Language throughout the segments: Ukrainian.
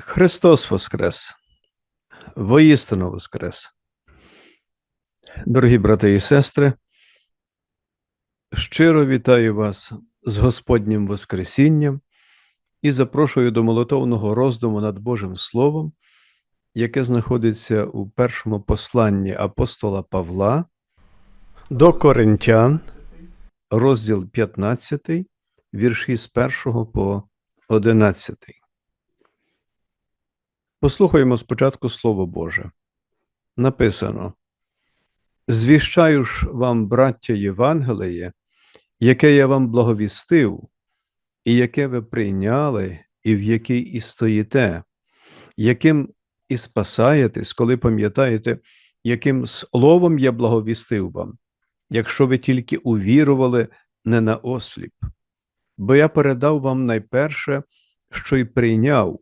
Христос Воскрес! Воістину Воскрес! Дорогі брати і сестри, щиро вітаю вас з Господнім Воскресінням і запрошую до молитовного роздуму над Божим Словом, яке знаходиться у першому посланні апостола Павла до Коринтян, розділ 15, вірші з 1 по 11. Послухаємо спочатку Слово Боже. Написано: Звіщаю ж вам, браття Євангеліє, яке я вам благовістив, і яке ви прийняли, і в якій і стоїте, яким і спасаєтесь, коли пам'ятаєте, яким словом я благовістив вам, якщо ви тільки увірували не на осліп. Бо я передав вам найперше, що й прийняв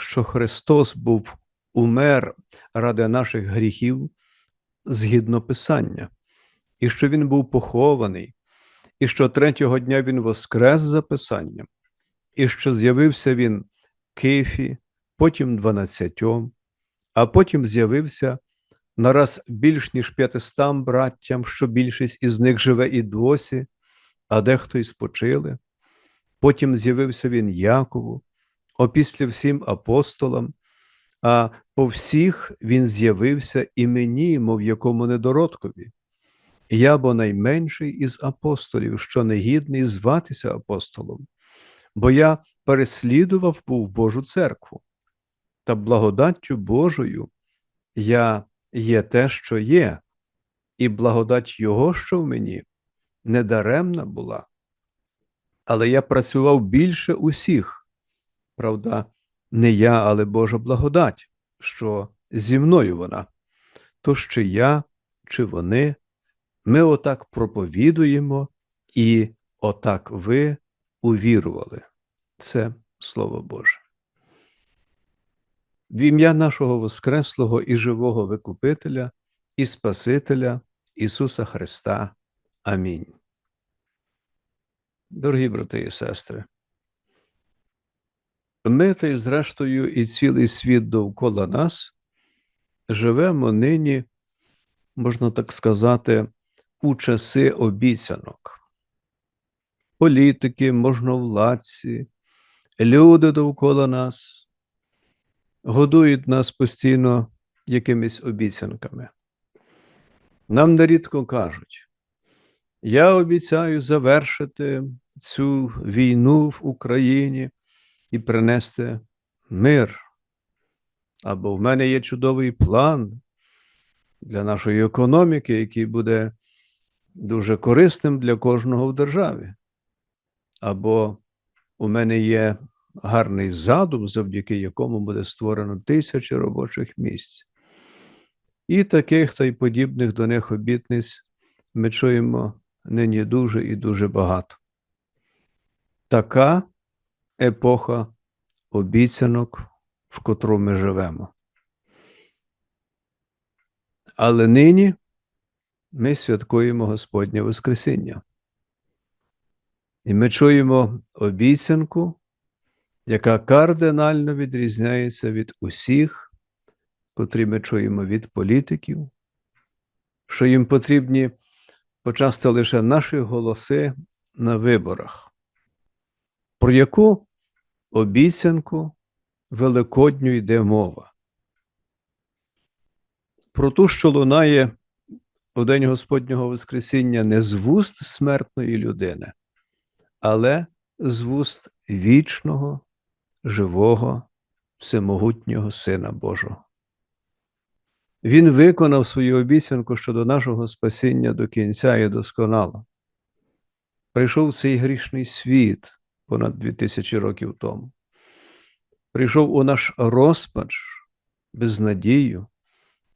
що Христос був умер ради наших гріхів згідно Писання, і що Він був похований, і що третього дня Він воскрес за Писанням, і що з'явився Він Кифі, потім дванадцятьом, а потім з'явився нараз більш ніж п'ятистам браттям, що більшість із них живе і досі, а дехто й спочили. Потім з'явився він Якову, опісля всім апостолам, а по всіх він з'явився і мені, мов якому недородкові. Я бо найменший із апостолів, що негідний зватися апостолом, бо я переслідував був Божу церкву, та благодаттю Божою я є те, що є, і благодать Його, що в мені, недаремна була. Але я працював більше усіх, Правда, не я, але Божа благодать, що зі мною вона. Тож чи я, чи вони, ми отак проповідуємо і отак ви увірували. Це Слово Боже. В ім'я нашого Воскреслого і живого Викупителя і Спасителя Ісуса Христа. Амінь. Дорогі брати і сестри. Ми, та й зрештою, і цілий світ довкола нас живемо нині, можна так сказати, у часи обіцянок. Політики, можновладці, люди довкола нас годують нас постійно якимись обіцянками. Нам нерідко кажуть, я обіцяю завершити цю війну в Україні і принести мир. Або в мене є чудовий план для нашої економіки, який буде дуже корисним для кожного в державі. Або у мене є гарний задум, завдяки якому буде створено тисячі робочих місць. І таких та й подібних до них обітниць ми чуємо нині дуже і дуже багато. Така епоха обіцянок, в котру ми живемо. Але нині ми святкуємо Господнє Воскресіння. І ми чуємо обіцянку, яка кардинально відрізняється від усіх, котрі ми чуємо від політиків, що їм потрібні почасти лише наші голоси на виборах. Про яку обіцянку Великодню йде мова. Про ту, що лунає у День Господнього Воскресіння не з вуст смертної людини, але з вуст вічного, живого, всемогутнього Сина Божого. Він виконав свою обіцянку щодо нашого спасіння до кінця і досконало. Прийшов цей грішний світ понад 2000 років тому. Прийшов у наш розпач безнадію,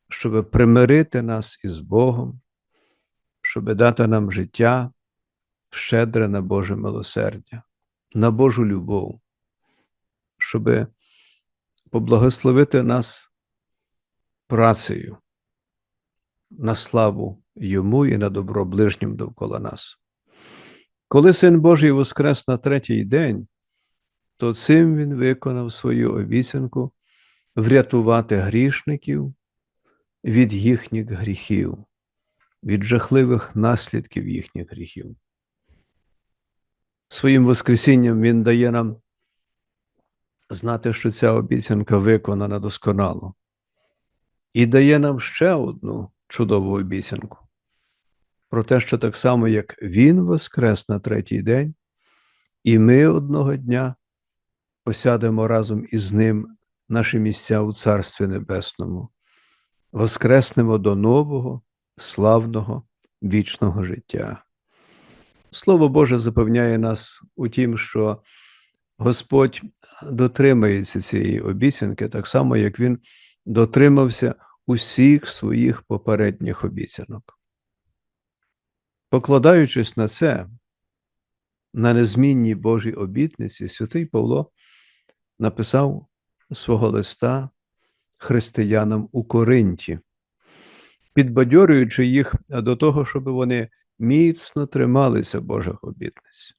щоб примирити нас із Богом, щоб дати нам життя щедре на Боже милосердя, на Божу любов, щоб поблагословити нас працею на славу Йому і на добро ближнім довкола нас. Коли Син Божий воскрес на третій день, то цим він виконав свою обіцянку врятувати грішників від їхніх гріхів, від жахливих наслідків їхніх гріхів. Своїм Воскресінням Він дає нам знати, що ця обіцянка виконана досконало, і дає нам ще одну чудову обіцянку про те, що так само, як Він воскрес на третій день, і ми одного дня посядемо разом із Ним наші місця у Царстві Небесному, воскреснемо до нового, славного, вічного життя. Слово Боже запевняє нас у тім, що Господь дотримається цієї обіцянки, так само, як Він дотримався усіх своїх попередніх обіцянок. Покладаючись на це, на незмінні Божі обітниці, святий Павло написав свого листа християнам у Коринті, підбадьорюючи їх до того, щоб вони міцно трималися Божих обітниць.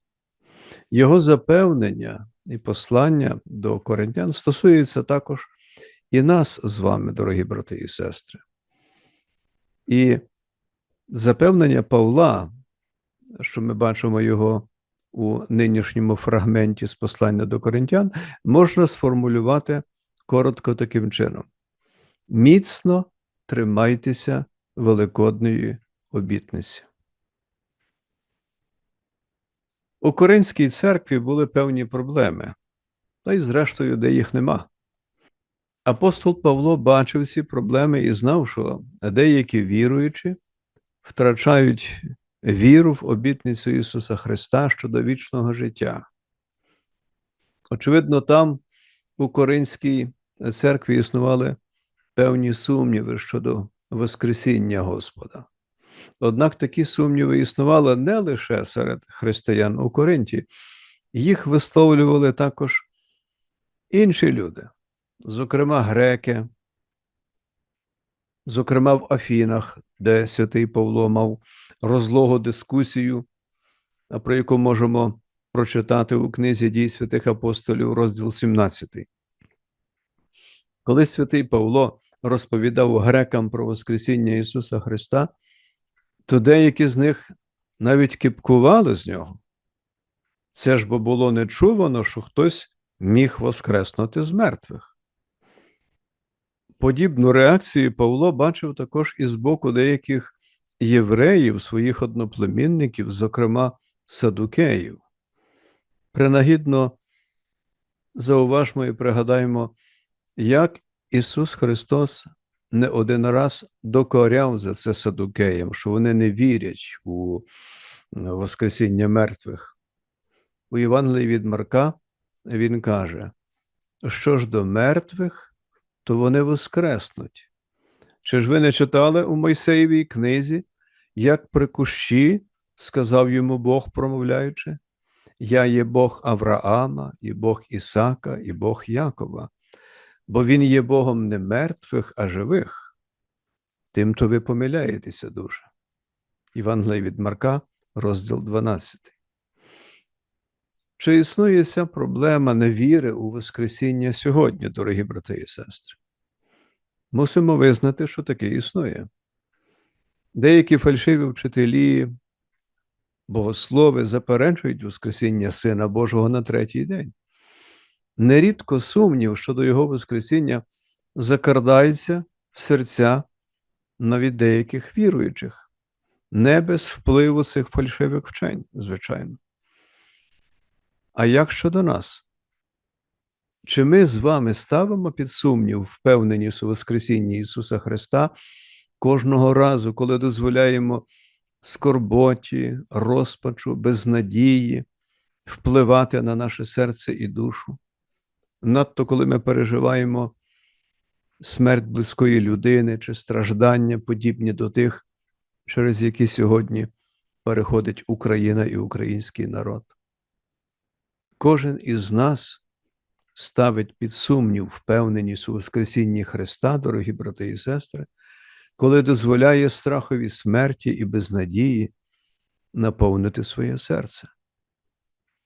Його запевнення і послання до коринтян стосується також і нас з вами, дорогі брати і сестри. І запевнення Павла, що ми бачимо його у нинішньому фрагменті з послання до коринтян, можна сформулювати коротко таким чином: міцно тримайтеся великодної обітниці. У Коринській церкві були певні проблеми, та й, зрештою, де їх нема. Апостол Павло бачив ці проблеми і знав, що деякі віруючі втрачають віру в обітницю Ісуса Христа щодо вічного життя. Очевидно, там у Коринській церкві існували певні сумніви щодо Воскресіння Господа. Однак такі сумніви існували не лише серед християн у Коринті, їх висловлювали також інші люди, зокрема греки, зокрема в Афінах, де святий Павло мав розлогу дискусію, про яку можемо прочитати у книзі дій святих апостолів, розділ 17. Коли святий Павло розповідав грекам про Воскресіння Ісуса Христа, то деякі з них навіть кипкували з нього. Це ж бо було нечувано, що хтось міг воскреснути з мертвих. Подібну реакцію Павло бачив також і з боку деяких євреїв, своїх одноплемінників, зокрема садукеїв. Принагідно зауважмо і пригадаємо, як Ісус Христос не один раз докоряв за це садукеям, що вони не вірять у Воскресіння мертвих. У Євангелії від Марка він каже, що ж до мертвих, то вони воскреснуть. Чи ж ви не читали у Мойсеєвій книзі, як при кущі сказав йому Бог, промовляючи, Я є Бог Авраама, і Бог Ісака, і Бог Якова бо Він є Богом не мертвих, а живих, тим то ви помиляєтеся дуже. Івангелій від Марка, розділ 12. Чи існує ця проблема невіри у Воскресіння сьогодні, дорогі брати і сестри? Мусимо визнати, що таке існує. Деякі фальшиві вчителі, богослови заперечують Воскресіння Сина Божого на третій день. Нерідко сумнів щодо його Воскресіння закрадається в серця навіть деяких віруючих, не без впливу цих фальшивих вчень, звичайно. А як щодо нас? Чи ми з вами ставимо під сумнів, впевненість у Воскресінні Ісуса Христа кожного разу, коли дозволяємо скорботі, розпачу, безнадії впливати на наше серце і душу? надто коли ми переживаємо смерть близької людини чи страждання, подібні до тих, через які сьогодні переходить Україна і український народ. Кожен із нас ставить під сумнів впевненість у Воскресінні Христа, дорогі брати і сестри, коли дозволяє страхові смерті і безнадії наповнити своє серце.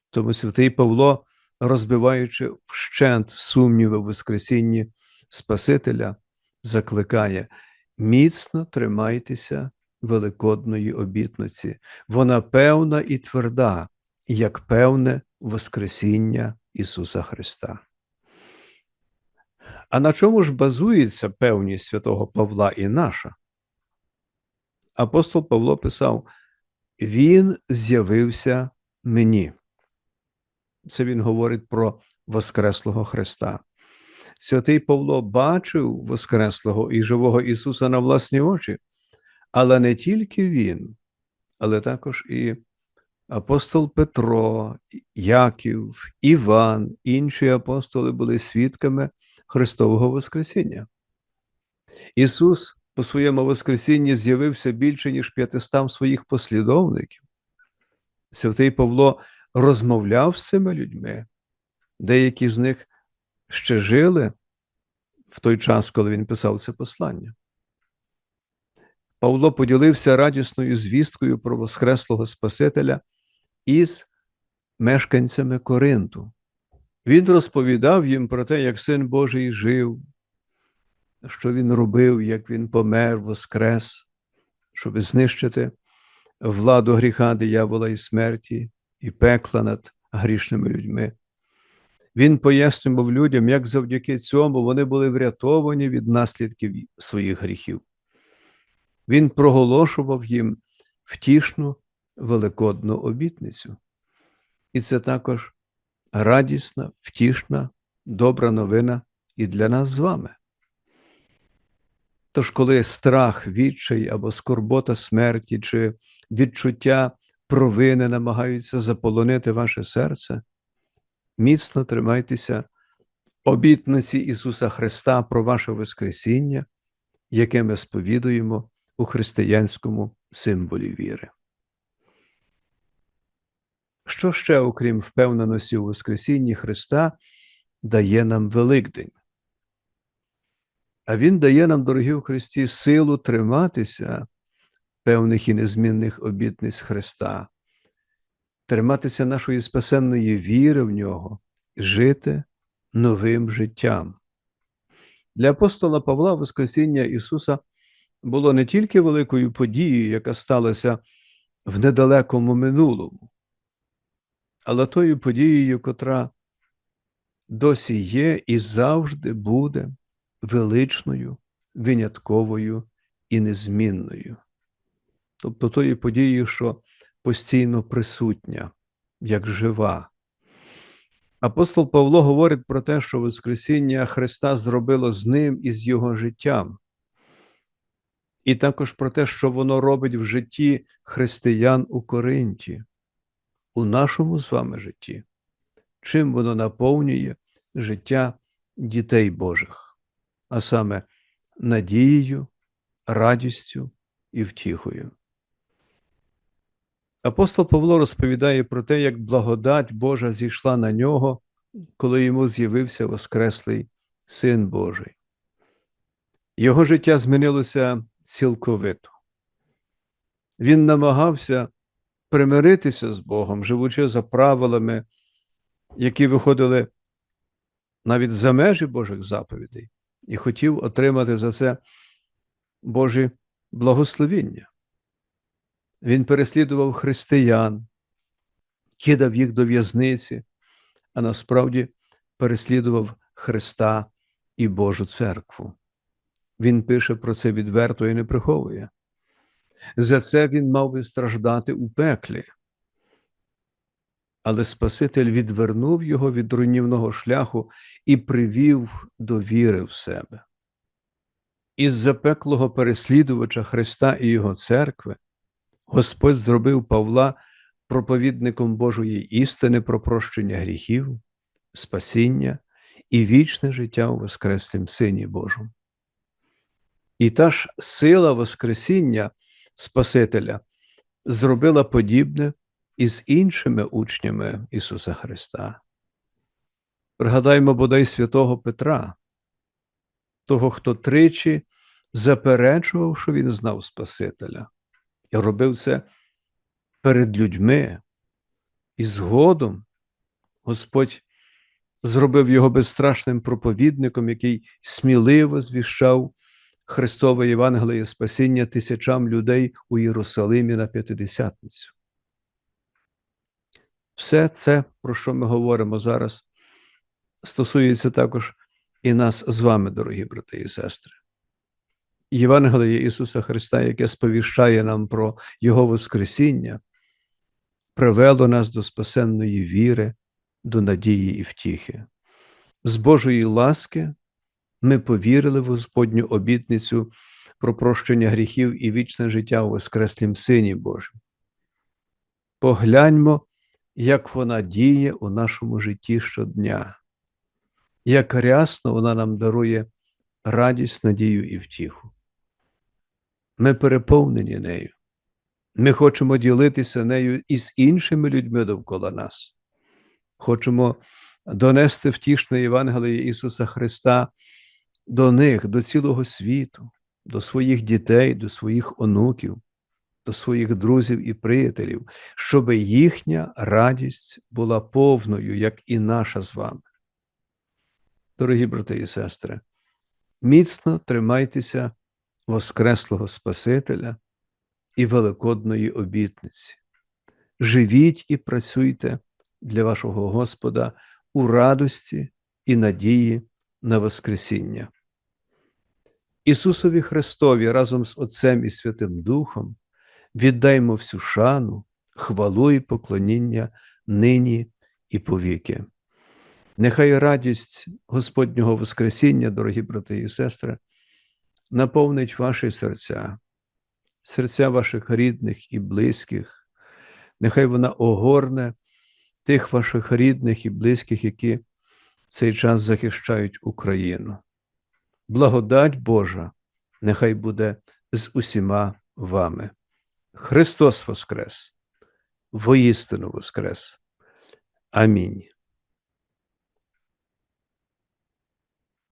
Тому святий Павло розбиваючи вщент сумніви в Воскресінні Спасителя, закликає міцно тримайтеся великодної обітниці. Вона певна і тверда, як певне Воскресіння Ісуса Христа. А на чому ж базується певність святого Павла і наша? Апостол Павло писав: Він з'явився мені. Це він говорить про Воскреслого Христа. Святий Павло бачив Воскреслого і живого Ісуса на власні очі, але не тільки Він, але також і апостол Петро, Яків, Іван, інші апостоли були свідками Христового Воскресіння. Ісус по своєму Воскресінні з'явився більше, ніж п'ятистам своїх послідовників. Святий Павло розмовляв з цими людьми, деякі з них ще жили в той час, коли він писав це послання. Павло поділився радісною звісткою про Воскреслого Спасителя із мешканцями Коринту. Він розповідав їм про те, як син Божий жив, що він робив, як він помер, воскрес, щоб знищити владу гріха, диявола і смерті, і пекла над грішними людьми. Він пояснював людям, як завдяки цьому вони були врятовані від наслідків своїх гріхів. Він проголошував їм втішну великодну обітницю. І це також радісна, втішна, добра новина і для нас з вами. Тож, коли страх, відчай або скорбота смерті чи відчуття провини намагаються заполонити ваше серце, міцно тримайтеся обітниці Ісуса Христа про ваше Воскресіння, яке ми сповідуємо у християнському символі віри. Що ще, окрім впевненості у Воскресінні Христа, дає нам Великдень? А Він дає нам, дорогі в Христі, силу триматися певних і незмінних обітниць Христа, триматися нашої спасенної віри в нього, жити новим життям. Для апостола Павла Воскресіння Ісуса було не тільки великою подією, яка сталася в недалекому минулому, але тою подією, котра досі є і завжди буде величною, винятковою і незмінною. Тобто тою подією, що постійно присутня, як жива. Апостол Павло говорить про те, що Воскресіння Христа зробило з ним і з його життям, і також про те, що воно робить в житті християн у Коринті, у нашому з вами житті, чим воно наповнює життя дітей Божих, а саме надією, радістю і втіхою. Апостол Павло розповідає про те, як благодать Божа зійшла на нього, коли йому з'явився Воскреслий Син Божий. Його життя змінилося цілковито. Він намагався примиритися з Богом, живучи за правилами, які виходили навіть за межі Божих заповідей, і хотів отримати за це Божі благословіння. Він переслідував християн, кидав їх до в'язниці, а насправді переслідував Христа і Божу церкву. Він пише про це відверто і не приховує. За це він мав би страждати у пеклі. Але Спаситель відвернув його від руйнівного шляху і привів до віри в себе. Із запеклого переслідувача Христа і Його церкви Господь зробив Павла проповідником Божої істини про прощення гріхів, спасіння і вічне життя у Воскреснім Сині Божому. І та ж сила Воскресіння Спасителя зробила подібне із іншими учнями Ісуса Христа. Пригадаймо бодай святого Петра, того, хто тричі заперечував, що він знав Спасителя, і робив це перед людьми. І згодом Господь зробив його безстрашним проповідником, який сміливо звіщав Христове Євангеліє спасіння тисячам людей у Єрусалимі на П'ятидесятницю. Все це, про що ми говоримо зараз, стосується також і нас з вами, дорогі брати і сестри. Євангеліє Ісуса Христа, яке сповіщає нам про Його Воскресіння, привело нас до спасенної віри, до надії і втіхи. З Божої ласки ми повірили в Господню обітницю про прощення гріхів і вічне життя у Воскреслім Сині Божим. Погляньмо, як вона діє у нашому житті щодня, як рясно вона нам дарує радість, надію і втіху. Ми переповнені нею. Ми хочемо ділитися нею із іншими людьми довкола нас. Хочемо донести втішне Євангеліє Ісуса Христа до них, до цілого світу, до своїх дітей, до своїх онуків, до своїх друзів і приятелів, щоб їхня радість була повною, як і наша з вами. Дорогі брати і сестри, міцно тримайтеся Воскреслого Спасителя і великодної обітниці. Живіть і працюйте для вашого Господа у радості і надії на Воскресіння. Ісусові Христові разом з Отцем і Святим Духом віддаймо всю шану, хвалу і поклоніння нині і повіки. Нехай радість Господнього Воскресіння, дорогі брати і сестри, наповнить ваші серця, серця ваших рідних і близьких, нехай вона огорне тих ваших рідних і близьких, які цей час захищають Україну. Благодать Божа, нехай буде з усіма вами. Христос Воскрес, воістину Воскрес. Амінь.